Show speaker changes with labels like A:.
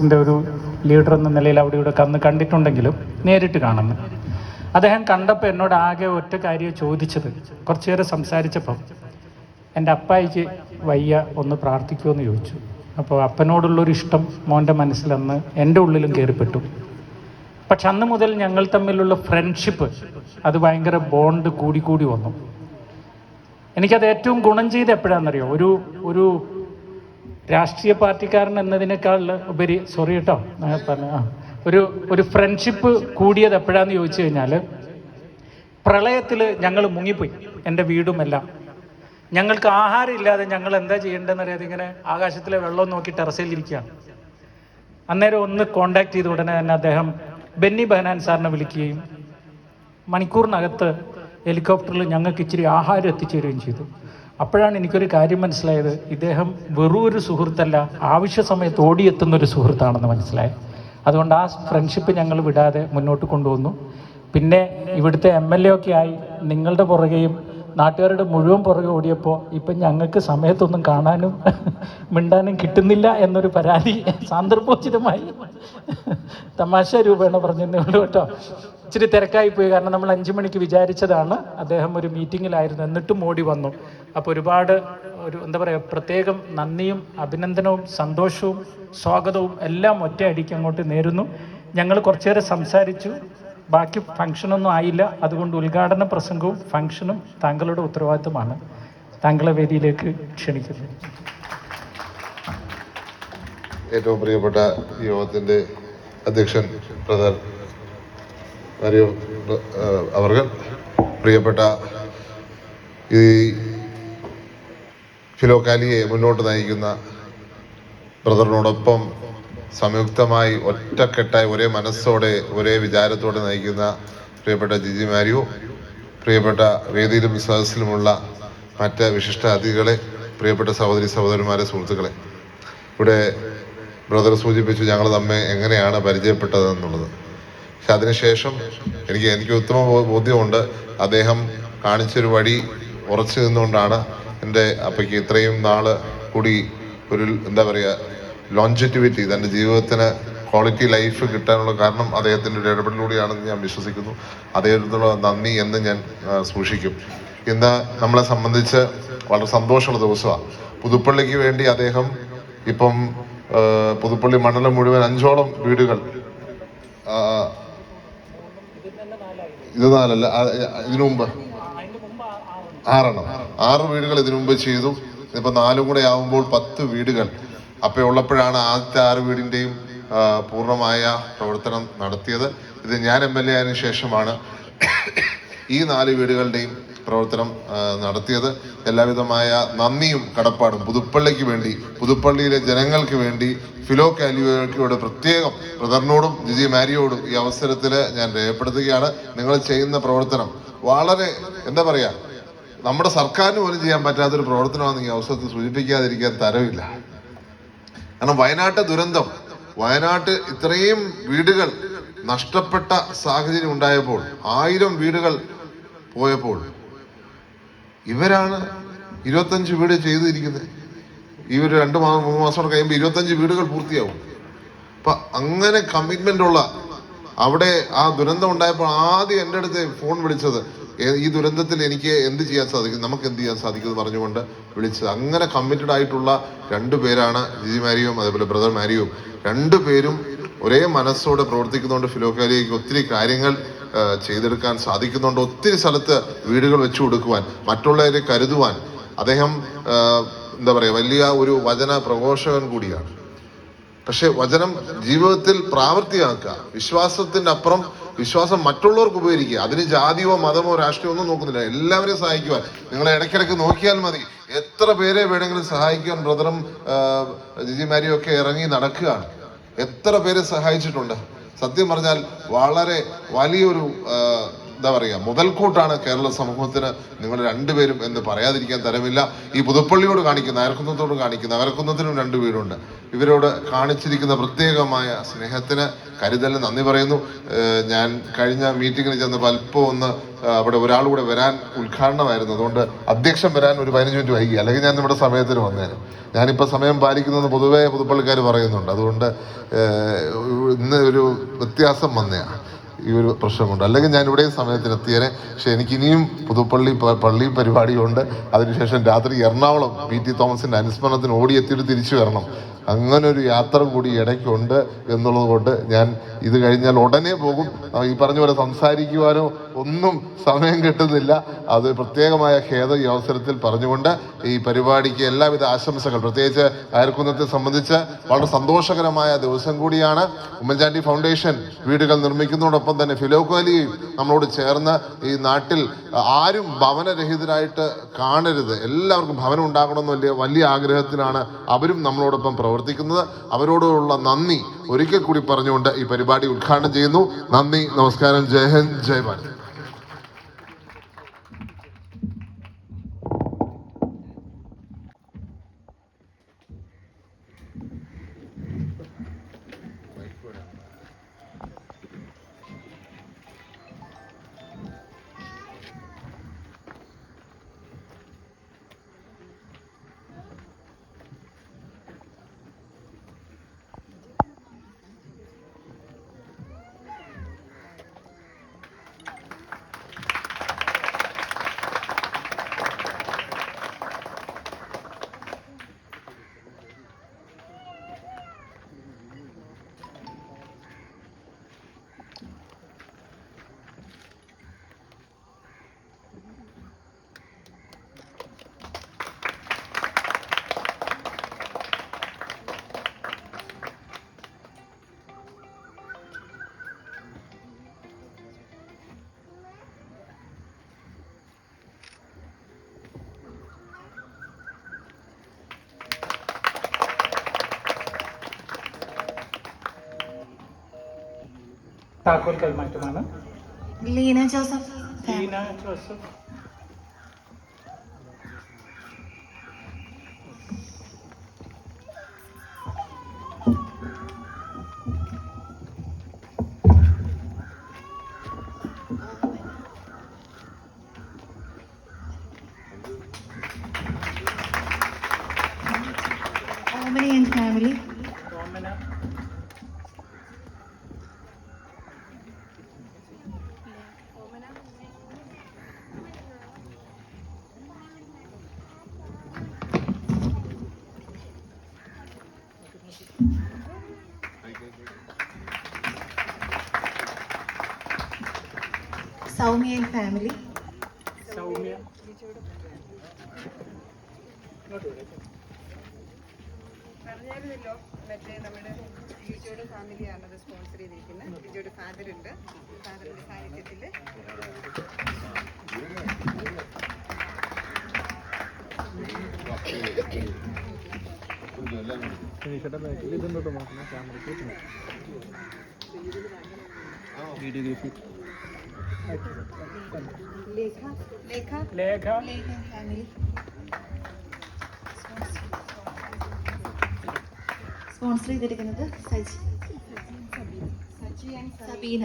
A: ിന്റെ ഒരു ലീഡർ എന്ന നിലയിൽ അവിടെ ഇവിടെ കന്ന് കണ്ടിട്ടുണ്ടെങ്കിലും നേരിട്ട് കാണുന്നു. അദ്ദേഹം കണ്ടപ്പോൾ എന്നോട് ആകെ ഒറ്റ കാര്യം ചോദിച്ചത് കുറച്ചു നേരം സംസാരിച്ചപ്പം എന്റെ അപ്പായിക്ക് വയ്യ ഒന്ന് പ്രാർത്ഥിക്കുമെന്ന് ചോദിച്ചു. അപ്പോൾ അപ്പനോടുള്ളൊരു ഇഷ്ടം മോന്റെ മനസ്സിലന്ന് എന്റെ ഉള്ളിലും കയറിപ്പെട്ടു. പക്ഷെ അന്ന് മുതൽ ഞങ്ങൾ തമ്മിലുള്ള ഫ്രണ്ട്ഷിപ്പ് അത് ഭയങ്കര ബോണ്ട് കൂടി കൂടി വന്നു. എനിക്കത് ഏറ്റവും ഗുണം ചെയ്ത് എപ്പോഴാണെന്നറിയോ? ഒരു ഒരു രാഷ്ട്രീയ പാർട്ടിക്കാരൻ എന്നതിനേക്കാൾ ഉപരി സോറി കേട്ടോ ഒരു ഒരു ഫ്രണ്ട്ഷിപ്പ് കൂടിയത് എപ്പോഴാന്ന് ചോദിച്ചു കഴിഞ്ഞാൽ പ്രളയത്തിൽ ഞങ്ങൾ മുങ്ങിപ്പോയി എന്റെ വീടും എല്ലാം. ഞങ്ങൾക്ക് ആഹാരം ഇല്ലാതെ ഞങ്ങൾ എന്താ ചെയ്യേണ്ടതെന്ന് അറിയാതെ ഇങ്ങനെ ആകാശത്തിലെ വെള്ളം നോക്കി ടെറസയിലിരിക്കുകയാണ് അന്നേരം ഒന്ന് കോണ്ടാക്ട് ചെയ്ത ഉടനെ തന്നെ അദ്ദേഹം ബെന്നി ബഹനാൻ സാറിനെ വിളിക്കുകയും മണിക്കൂറിനകത്ത് ഹെലികോപ്റ്ററിൽ ഞങ്ങൾക്ക് ഇച്ചിരി ആഹാരം എത്തിച്ചേരുകയും ചെയ്തു. അപ്പോഴാണ് എനിക്കൊരു കാര്യം മനസ്സിലായത്. ഇദ്ദേഹം വെറും ഒരു സുഹൃത്തല്ല ആവശ്യ സമയത്ത് ഓടിയെത്തുന്ന ഒരു സുഹൃത്താണെന്ന് മനസ്സിലായി. അതുകൊണ്ട് ആ ഫ്രണ്ട്ഷിപ്പ് ഞങ്ങൾ വിടാതെ മുന്നോട്ട് കൊണ്ടുവന്നു. പിന്നെ ഇവിടുത്തെ എം എൽ എ ഒക്കെ ആയി നിങ്ങളുടെ പുറകെയും നാട്ടുകാരുടെ മുഴുവൻ പുറകെ ഓടിയപ്പോൾ ഇപ്പം ഞങ്ങൾക്ക് സമയത്തൊന്നും കാണാനും മിണ്ടാനും കിട്ടുന്നില്ല എന്നൊരു പരാതി സാന്ദർഭോചിതമായി. തമാശ രൂപേണ പറഞ്ഞതേ കേട്ടോ. ഇച്ചിരി തിരക്കായി പോയി. കാരണം നമ്മൾ അഞ്ചു മണിക്ക് വിചാരിച്ചതാണ് അദ്ദേഹം ഒരു മീറ്റിങ്ങിലായിരുന്നു. എന്നിട്ടും ഓടി വന്നു. അപ്പോൾ ഒരുപാട് ഒരു എന്താ പറയുക പ്രത്യേകം നന്ദിയും അഭിനന്ദനവും സന്തോഷവും സ്വാഗതവും എല്ലാം ഒറ്റയടിക്ക് അങ്ങോട്ട് നേരുന്നു. ഞങ്ങൾ കുറച്ചേരെ സംസാരിച്ചു. ബാക്കി ഫംഗ്ഷനൊന്നും ആയില്ല. അതുകൊണ്ട് ഉദ്ഘാടന പ്രസംഗവും ഫംഗ്ഷനും താങ്കളുടെ ഉത്തരവാദിത്തമാണ്. താങ്കളെ വേദിയിലേക്ക് ക്ഷണിക്കുന്നു.
B: ഏറ്റവും പ്രിയപ്പെട്ട യോഗത്തിന്റെ അധ്യക്ഷൻ പ്രധാൻ മരിയോ അവർ പ്രിയപ്പെട്ട ഈ ഫിലോക്കാലിയെ മുന്നോട്ട് നയിക്കുന്ന ബ്രദറിനോടൊപ്പം സംയുക്തമായി ഒറ്റക്കെട്ടായി ഒരേ മനസ്സോടെ ഒരേ വിചാരത്തോടെ നയിക്കുന്ന പ്രിയപ്പെട്ട ജിജി മാരിയോ പ്രിയപ്പെട്ട വേദിയിലും സദസ്സിലുമുള്ള മറ്റ് വിശിഷ്ട അതിഥികളെ പ്രിയപ്പെട്ട സഹോദരി സഹോദരന്മാരെ സുഹൃത്തുക്കളെ. ഇവിടെ ബ്രദർ സൂചിപ്പിച്ചു ഞങ്ങൾ തമ്മിൽ എങ്ങനെയാണ് പരിചയപ്പെട്ടതെന്നുള്ളത്. പക്ഷെ അതിനുശേഷം എനിക്ക് എനിക്ക് ഉത്തമ ബോധ്യമുണ്ട്. അദ്ദേഹം കാണിച്ചൊരു വഴി ഉറച്ചു നിന്നുകൊണ്ടാണ് എന്റെ അപ്പയ്ക്ക് ഇത്രയും നാൾ കൂടി ഒരു എന്താ പറയുക ലോഞ്ചറ്റിവിറ്റി തന്റെ ജീവിതത്തിന് ക്വാളിറ്റി ലൈഫ് കിട്ടാനുള്ള കാരണം അദ്ദേഹത്തിന്റെ ഒരു ഇടപെടലിലൂടെയാണെന്ന് ഞാൻ വിശ്വസിക്കുന്നു. അദ്ദേഹത്തിനുള്ള നന്ദി എന്ന് ഞാൻ സൂക്ഷിക്കും. ഇന്ന് നമ്മളെ സംബന്ധിച്ച് വളരെ സന്തോഷമുള്ള ദിവസമാണ് പുതുപ്പള്ളിക്ക് വേണ്ടി അദ്ദേഹം ഇപ്പം പുതുപ്പള്ളി മണ്ഡലം മുഴുവൻ അഞ്ചോളം വീടുകൾ ഇത് നാലല്ല ഇതിനു മുമ്പ് ആറെണ്ണം. ആറ് വീടുകൾ ഇതിനു മുമ്പ് ചെയ്തു. ഇപ്പം നാലും കൂടെ ആവുമ്പോൾ പത്ത് വീടുകൾ അപ്പൊ ഉള്ളപ്പോഴാണ് ആദ്യത്തെ ആറ് വീടിന്റെയും ആ, പൂർണമായ പ്രവർത്തനം നടത്തിയത്. ഇത് ഞാൻ എം എൽ എ ആയതിനു ശേഷമാണ് ഈ നാല് വീടുകളുടെയും പ്രവർത്തനം നടത്തിയത്. എല്ലാവിധമായ നന്ദിയും കടപ്പാടും പുതുപ്പള്ളിക്ക് വേണ്ടി പുതുപ്പള്ളിയിലെ ജനങ്ങൾക്ക് വേണ്ടി ഫിലോ കാലിയോയ്ക്കോട് പ്രത്യേകം ബ്രദറിനോടും ജിജി മാരിയോടും ഈ അവസരത്തിൽ ഞാൻ രേഖപ്പെടുത്തുകയാണ്. നിങ്ങൾ ചെയ്യുന്ന പ്രവർത്തനം വളരെ എന്താ പറയുക നമ്മുടെ സർക്കാരിന് പോലും ചെയ്യാൻ പറ്റാത്തൊരു പ്രവർത്തനമാണെന്ന് ഈ അവസരത്തിൽ സൂചിപ്പിക്കാതിരിക്കാൻ തരവില്ല. കാരണം വയനാട്ട് ദുരന്തം. വയനാട്ട് ഇത്രയും വീടുകൾ നഷ്ടപ്പെട്ട സാഹചര്യം ഉണ്ടായപ്പോൾ ആയിരം വീടുകൾ പോയപ്പോൾ ഇവരാണ് ഇരുപത്തഞ്ച് വീട് ചെയ്തിരിക്കുന്നത്. ഈ ഒരു രണ്ട് മാസം മൂന്ന് മാസം കഴിയുമ്പോൾ ഇരുപത്തഞ്ച് വീടുകൾ പൂർത്തിയാവും. അപ്പൊ അങ്ങനെ കമ്മിറ്റ്മെന്റ് ഉള്ള അവിടെ ആ ദുരന്തം ഉണ്ടായപ്പോൾ ആദ്യം എന്റെ അടുത്ത് ഫോൺ വിളിച്ചത് ഈ ദുരന്തത്തിൽ എനിക്ക് എന്ത് ചെയ്യാൻ സാധിക്കും? നമുക്ക് എന്ത് ചെയ്യാൻ സാധിക്കും? എന്ന് പറഞ്ഞുകൊണ്ട് വിളിച്ചത്. അങ്ങനെ കമ്മിറ്റഡ് ആയിട്ടുള്ള രണ്ടു പേരാണ് ജിജി മാരിയും അതേപോലെ ബ്രദർ മാരിയും. രണ്ടു പേരും ഒരേ മനസ്സോടെ പ്രവർത്തിക്കുന്നതുകൊണ്ട് ഫിലോക്കാലിയയ്ക്ക് ഒത്തിരി കാര്യങ്ങൾ ചെയ്തെടുക്കാൻ സാധിക്കുന്നുണ്ട്. ഒത്തിരി സ്ഥലത്ത് വീടുകൾ വെച്ചു കൊടുക്കുവാൻ മറ്റുള്ളവരെ കരുതുവാൻ. അദ്ദേഹം എന്താ പറയുക വലിയ ഒരു വചന പ്രഘോഷകൻ കൂടിയാണ്. പക്ഷെ വചനം ജീവിതത്തിൽ പ്രാവർത്തിയാക്കുക വിശ്വാസത്തിന്റെ അപ്പുറം വിശ്വാസം മറ്റുള്ളവർക്ക് ഉപകരിക്കുക. അതിന് ജാതിയോ മതമോ രാഷ്ട്രീയമോ ഒന്നും നോക്കുന്നില്ല. എല്ലാവരെയും സഹായിക്കുവാൻ. നിങ്ങൾ ഇടയ്ക്കിടയ്ക്ക് നോക്കിയാൽ മതി. എത്ര പേരെ വേണമെങ്കിലും സഹായിക്കാൻ ബ്രദറും ജിജിമാരിയും ജിജി മാരിയും ഒക്കെ ഇറങ്ങി നടക്കുകയാണ്. എത്ര പേരെ സഹായിച്ചിട്ടുണ്ട്? സത്യം പറഞ്ഞാൽ വളരെ വലിയൊരു എന്താ പറയുക മുതൽക്കൂട്ടാണ് കേരള സമൂഹത്തിന് നിങ്ങൾ രണ്ടുപേരും എന്ന് പറയാതിരിക്കാൻ തരമില്ല. ഈ പുതുപ്പള്ളിയോട് കാണിക്കുന്ന അയർക്കുന്നത്തോട് കാണിക്കുന്ന അയർക്കുന്നത്തിനും രണ്ട് വീടുണ്ട് ഇവരോട് കാണിച്ചിരിക്കുന്ന പ്രത്യേകമായ സ്നേഹത്തിന് കരുതലിന് നന്ദി പറയുന്നു. ഞാൻ കഴിഞ്ഞ മീറ്റിങ്ങിൽ ചെന്നപ്പോൾ അല്പം ഒന്ന് അവിടെ ഒരാൾ കൂടെ വരാൻ ഉദ്ഘാടനമായിരുന്നു. അതുകൊണ്ട് അധ്യക്ഷൻ വരാൻ ഒരു പതിനഞ്ച് മിനിറ്റ് വൈകി. അല്ലെങ്കിൽ ഞാൻ നമ്മുടെ സമയത്തിന് വന്നേനെ. ഞാനിപ്പോൾ സമയം പാലിക്കുന്നതെന്ന് പൊതുവേ പുതുപ്പള്ളിക്കാർ പറയുന്നുണ്ട്. അതുകൊണ്ട് ഇന്ന് ഒരു വ്യത്യാസം വന്നേ. ഈ ഒരു പ്രശ്നം കൊണ്ട്. അല്ലെങ്കിൽ ഞാൻ ഇവിടെയും സമയത്തിനെത്തിയേനെ. പക്ഷെ എനിക്ക് ഇനിയും പുതുപ്പള്ളി പള്ളി പരിപാടിയുണ്ട്. അതിനുശേഷം രാത്രി എറണാകുളം പി ടി തോമസിന്റെ അനുസ്മരണത്തിന് ഓടിയെത്തിയിട്ട് തിരിച്ചു വരണം. അങ്ങനെ ഒരു യാത്ര കൂടി ഇടയ്ക്കുണ്ട് എന്നുള്ളത് കൊണ്ട് ഞാൻ ഇത് കഴിഞ്ഞാൽ ഉടനെ പോകും. ഈ പറഞ്ഞ പോലെ സംസാരിക്കുവാനോ ഒന്നും സമയം കിട്ടുന്നില്ല. അത് പ്രത്യേകമായ ഖേദ ഈ അവസരത്തിൽ പറഞ്ഞുകൊണ്ട് ഈ പരിപാടിക്ക് എല്ലാവിധ ആശംസകൾ. പ്രത്യേകിച്ച് അയർക്കുന്നത്തെ സംബന്ധിച്ച് വളരെ സന്തോഷകരമായ ദിവസം കൂടിയാണ്. ഉമ്മൻചാണ്ടി ഫൗണ്ടേഷൻ വീടുകൾ നിർമ്മിക്കുന്നതോടൊപ്പം തന്നെ ഫിലോക്കോലിയും നമ്മളോട് ചേർന്ന് ഈ നാട്ടിൽ ആരും ഭവനരഹിതരായിട്ട് കാണരുത്. എല്ലാവർക്കും ഭവനം ഉണ്ടാകണമെന്ന് വലിയ വലിയ ആഗ്രഹത്തിലാണ് അവരും നമ്മളോടൊപ്പം പ്രവർത്തിക്കുന്നത്. അവരോടുള്ള നന്ദി. ഒരിക്കൽ കൂടി പറഞ്ഞുകൊണ്ട് ഈ പരിപാടി ഉദ്ഘാടനം ചെയ്യുന്നു. നന്ദി നമസ്കാരം. ജയ് ഹിന്ദ് ജയ് ഭാരത്.
A: താക്കോൽ കൈമാറ്റമാണ്
C: Leena Joseph
A: Leena Joseph
C: Omni and family Soumya family
A: Soumya.
D: പറഞ്ഞായിരുന്നല്ലോ മറ്റേ നമ്മുടെ ലിജോയുടെ ഫാമിലിയാണ് അത് സ്പോൺസർ ചെയ്തിരിക്കുന്നത് ലിജോയുടെ ഫാദർ ഉണ്ട്. ഫാദറിന്റെ സാന്നിധ്യത്തിൽ Thank ലേഖ
A: ലേഖ
C: സ്പോൺസർ ചെയ്തിരിക്കുന്നത് സജി
D: സജി ആൻഡ്
C: സബീന